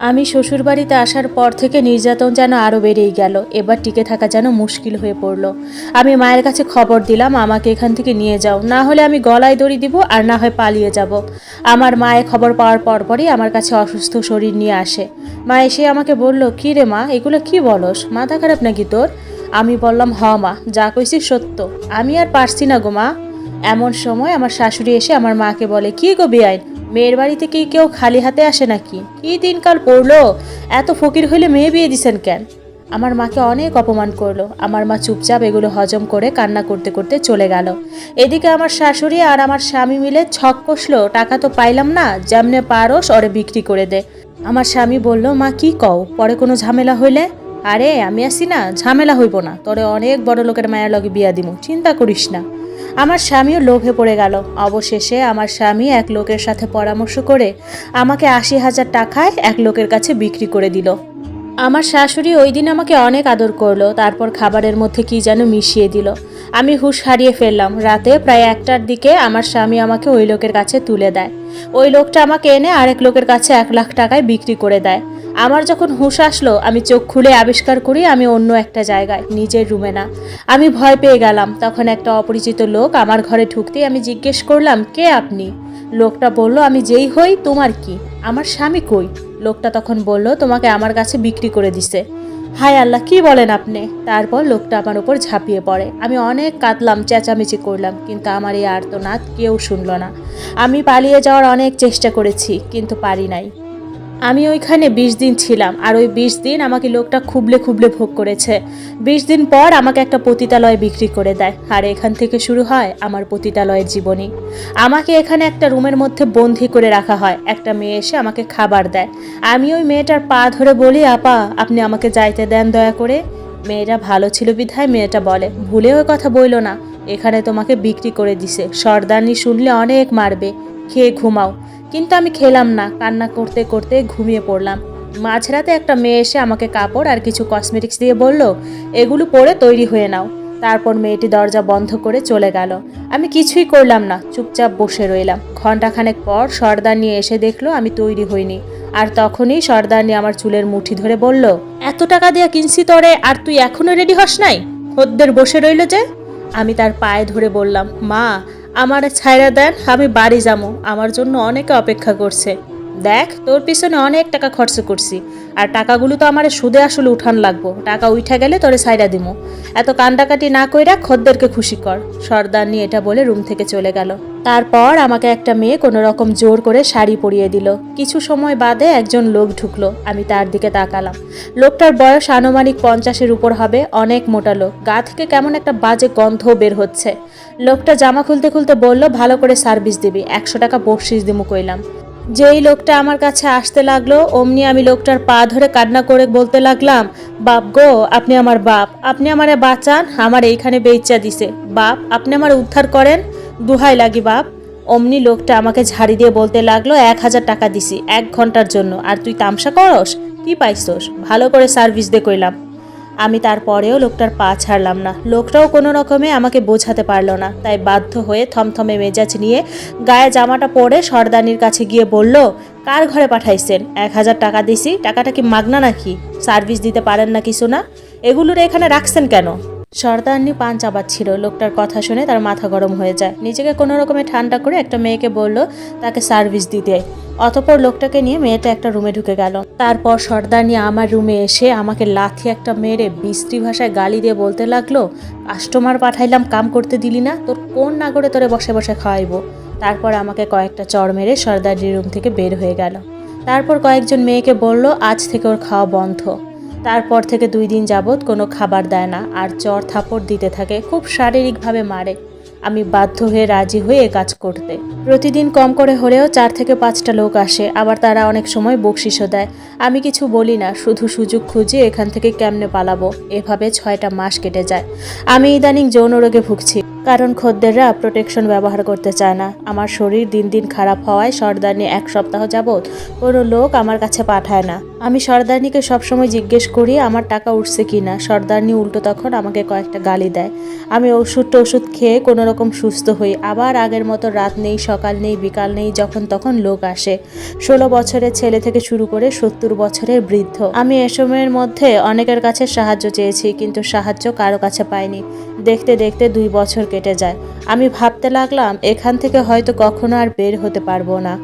আমি শ্বশুরবাড়িতে আসার পর থেকে নির্যাতন যেন আরও বেড়েই গেল। এবার টিকে থাকা যেন মুশকিল হয়ে পড়ল। আমি মায়ের কাছে খবর দিলাম, আমাকে এখান থেকে নিয়ে যাও। না হলে আমি গলায় দড়ি দিব আর না হয় পালিয়ে যাব। আমার মায়ের খবর পাওয়ার পরপরই আমার কাছে অসুস্থ শরীর নিয়ে আসে। মা এসে আমাকে বলল, কী রে মা, এগুলো কি বলস? মাথা খারাপ নাকি তোর? আমি বললাম, হ মা, যা কইছি সত্য। আমি আর পারছি না গো মা। এমন সময় আমার শাশুড়ি এসে আমার মাকে বলে, কী গো বেআইন? মেয়ের বাড়িতে কি কেউ খালি হাতে আসে নাকি? কি দিনকাল পড়ল? এত ফকির হইলে মেয়ে বিয়ে দিছেন কেন? আমার মাকে অনেক অপমান করল। আমার মা চুপচাপ এগুলো হজম করে কান্না করতে করতে চলে গেল। এদিকে আমার শাশুড়ি আর আমার স্বামী মিলে ছক কষলো, টাকা তো পাইলাম না, যেমনে পারোস ওরে বিক্রি করে দে। আমার স্বামী বলল, মা, কি কও? পরে কোনো ঝামেলা হইলে? আরে, আমি আসি না, ঝামেলা হইব না, তোরে অনেক বড় লোকের মায়ের লগে বিয়া দিমু, চিন্তা করিস না। আমার স্বামীও লোভে পড়ে গেল। অবশেষে আমার স্বামী এক লোকের সাথে পরামর্শ করে আমাকে আশি হাজার টাকায় এক লোকের কাছে বিক্রি করে দিল। আমার শাশুড়ি ওই দিন আমাকে অনেক আদর করল, তারপর খাবারের মধ্যে কি যেন মিশিয়ে দিল। আমি হুঁশ হারিয়ে ফেললাম। রাতে প্রায় একটার দিকে আমার স্বামী আমাকে ওই লোকের কাছে তুলে দেয়। ওই লোকটা আমাকে এনে আরেক লোকের কাছে এক লাখ টাকায় বিক্রি করে দেয়। আমার যখন হুঁশ আসলো, আমি চোখ খুলে আবিষ্কার করি আমি অন্য একটা জায়গায়, নিজের রুমে না। আমি ভয় পেয়ে গেলাম, তখন একটা অপরিচিত লোক আমার ঘরে ঢুকতেই আমি জিজ্ঞেস করলাম, কে আপনি? লোকটা বলল, আমি যেই হই, তোমার কি? আমার স্বামী কই? লোকটা তখন বলল, তোমাকে আমার কাছে বিক্রি করে দিছে। হায় আল্লাহ, কি বলেন আপনি? তারপর লোকটা আমার উপর ঝাঁপিয়ে পড়ে। আমি অনেক কাঁদলাম, চেঁচামেচি করলাম, কিন্তু আমার এই আর্তনাদ কেউ শুনল না। আমি পালিয়ে যাওয়ার অনেক চেষ্টা করেছি, কিন্তু পারি নাই। আমি ওইখানে বিশ দিন ছিলাম আর ওই বিশ দিন আমাকে লোকটা খুবলে খুবলে ভোগ করেছে। বিশ দিন পর আমাকে একটা পতিতালয় বিক্রি করে দেয় আর এখান থেকে শুরু হয় আমার পতিতালয়ের জীবনী। আমাকে এখানে একটা রুমের মধ্যে বন্দি করে রাখা হয়। একটা মেয়ে এসে আমাকে খাবার দেয়। আমি ওই মেয়েটার পা ধরে বলি, আপা, আপনি আমাকে যাইতে দেন দয়া করে। মেয়েটা ভালো ছিল বিধায় মেয়েটা বলে, ভুলেও ওই কথা বইলো না। এখানে তোমাকে বিক্রি করে দিছে। সর্দানি শুনলে অনেক মারবে। খেয়ে ঘুমাও। কিন্তু আমি খেলাম না। কান্না করতে করতে ঘুমিয়ে পড়লাম। মাঝরাতে একটা মেয়ে এসে আমাকে কাপড় আর কিছু কসমেটিক্স দিয়ে বলল, এগুলো পরে তৈরি হয়ে নাও। তারপর মেয়েটি দরজা বন্ধ করে চলে গেল। আমি কিছুই করলাম না, চুপচাপ বসে রইলাম। ঘন্টাখানেক পর সর্দার নিয়ে এসে দেখল আমি তৈরি হইনি। আর তখনই সর্দার নিয়ে আমার চুলের মুঠি ধরে বলল, এত টাকা দিয়ে কিনছি তোরে, আর তুই এখনও রেডি হস নাই? খদ্দের বসে রইল যে? আমি তার পায়ে ধরে বললাম, মা আমার ছাইরা দেন, আমি বাড়ি যাব আমার জন্য অনেকে অপেক্ষা করছে। দেখ, তোর পিছনে অনেক টাকা খরচ করছি। আর টাকাগুলো তো আমার সুদে আসলে উঠান লাগবো। টাকা উঠা গেলে তোরে সাইরা দিমু। এত কান্দাকাটি না কইরা খদ্দেরকে খুশি কর। সর্দার নিয়ে এটা বলে রুম থেকে চলে গেল। তারপর আমাকে একটা মেয়ে কোনো রকম জোর করে শাড়ি পরিয়ে দিল। কিছু সময় বাদে একজন লোক ঢুকলো। আমি তার দিকে তাকালাম। লোকটার বয়স আনুমানিক পঞ্চাশের উপর হবে, অনেক মোটা লোক। গা থেকে কেমন একটা বাজে গন্ধ বের হচ্ছে। লোকটা জামা খুলতে খুলতে বলল, ভালো করে সার্ভিস দিবি। একশো টাকা বকশিস দিমু, কইলাম। যেই লোকটা আমার কাছে আসতে লাগল, অমনি আমি লোকটার পা ধরে কান্না করে বলতে লাগলাম, বাপ গো, আপনি আমার বাপ, আপনি আমারে বাঁচান, আমার এইখানে বেইচা দিছে। বাপ, আপনি আমার উদ্ধার করেন, দুহাই লাগি বাপ। অমনি লোকটা আমাকে ঝাড়ি দিয়ে বলতে লাগল, এক হাজার টাকা দিছি, এক ঘণ্টার জন্য, আর তুই তামসা করস? কি পাইছস? ভালো করে সার্ভিস দে, কইলাম। আমি তারপরেও লোকটার পা ছাড়লাম না। লোকটাও কোনো রকমে আমাকে বোঝাতে পারল না। তাই বাধ্য হয়ে থমথমে মেজাজ নিয়ে গায়ে জামাটা পরে সর্দানির কাছে গিয়ে বলল, কার ঘরে পাঠাইছেন? এক হাজার টাকা দিছি। টাকাটা কি মাগনা নাকি? সার্ভিস দিতে পারেন না কিছু না এগুলোর এখানে রাখছেন কেন? সর্দারনি পান চাবাচ্ছিল লোকটার কথা শুনে তার মাথা গরম হয়ে যায়। নিজেকে কোনো রকমে ঠান্ডা করে একটা মেয়েকে বলল, তাকে সার্ভিস দিতে। অতপর লোকটাকে নিয়ে মেয়েটা একটা রুমে ঢুকে গেল। তারপর সর্দারনি আমার রুমে এসে আমাকে লাথি একটা মেরে বিশ্রী ভাষায় গালি দিয়ে বলতে লাগল, কাস্টমার পাঠাইলাম, কাম করতে দিলি না, তোর কোন নাগরে তোরে বসে বসে খাওয়াইবো? তারপর আমাকে কয়েকটা চড় মেরে সর্দারনির রুম থেকে বের হয়ে গেল। তারপর কয়েকজন মেয়েকে বলল, আজ থেকে ওর খাওয়া বন্ধ। তারপর থেকে দুই দিন যাবৎ কোনো খাবার দেয় না আর চর থাপড় দিতে থাকে, খুব শারীরিকভাবে মারে। আমি বাধ্য হয়ে রাজি হয়ে কাজ করতে। প্রতিদিন কম করে হলেও চার থেকে পাঁচটা লোক আসে, আবার তারা অনেক সময় বকশিসও দেয়। আমি কিছু বলি না, শুধু সুযোগ খুঁজে এখান থেকে কেমনে পালাবো? এভাবে ছয়টা মাস কেটে যায়। আমি ইদানিং যৌন রোগে ভুগছি। কারণ খদ্দেররা প্রোটেকশন ব্যবহার করতে চায় না। আমার শরীর দিন দিন খারাপ হওয়ায় সর্দারনি এক সপ্তাহ যাবৎ কোনো লোক আমার কাছে পাঠায় না। আমি সর্দারনিকে সবসময় জিজ্ঞেস করি, আমার টাকা উঠছে কি না সর্দারনি উল্টো তখন আমাকে কয়েকটা গালি দেয়। আমি ওষুধ ওষুধ খেয়ে কোনো রকম সুস্থ হই। আবার আগের মতো রাত নেই, সকাল নেই, বিকাল নেই, যখন তখন লোক আসে। ষোলো বছরের ছেলে থেকে শুরু করে সত্তর বছরের বৃদ্ধ। আমি এ সময়ের মধ্যে অনেকের কাছে সাহায্য চেয়েছি, কিন্তু সাহায্য কারও কাছে পাইনি। দেখতে দেখতে দুই বছর কেটে যায়। আমি ভাবতে লাগলাম এখান থেকে হয়তো কখনো আর বের হতে পারব না।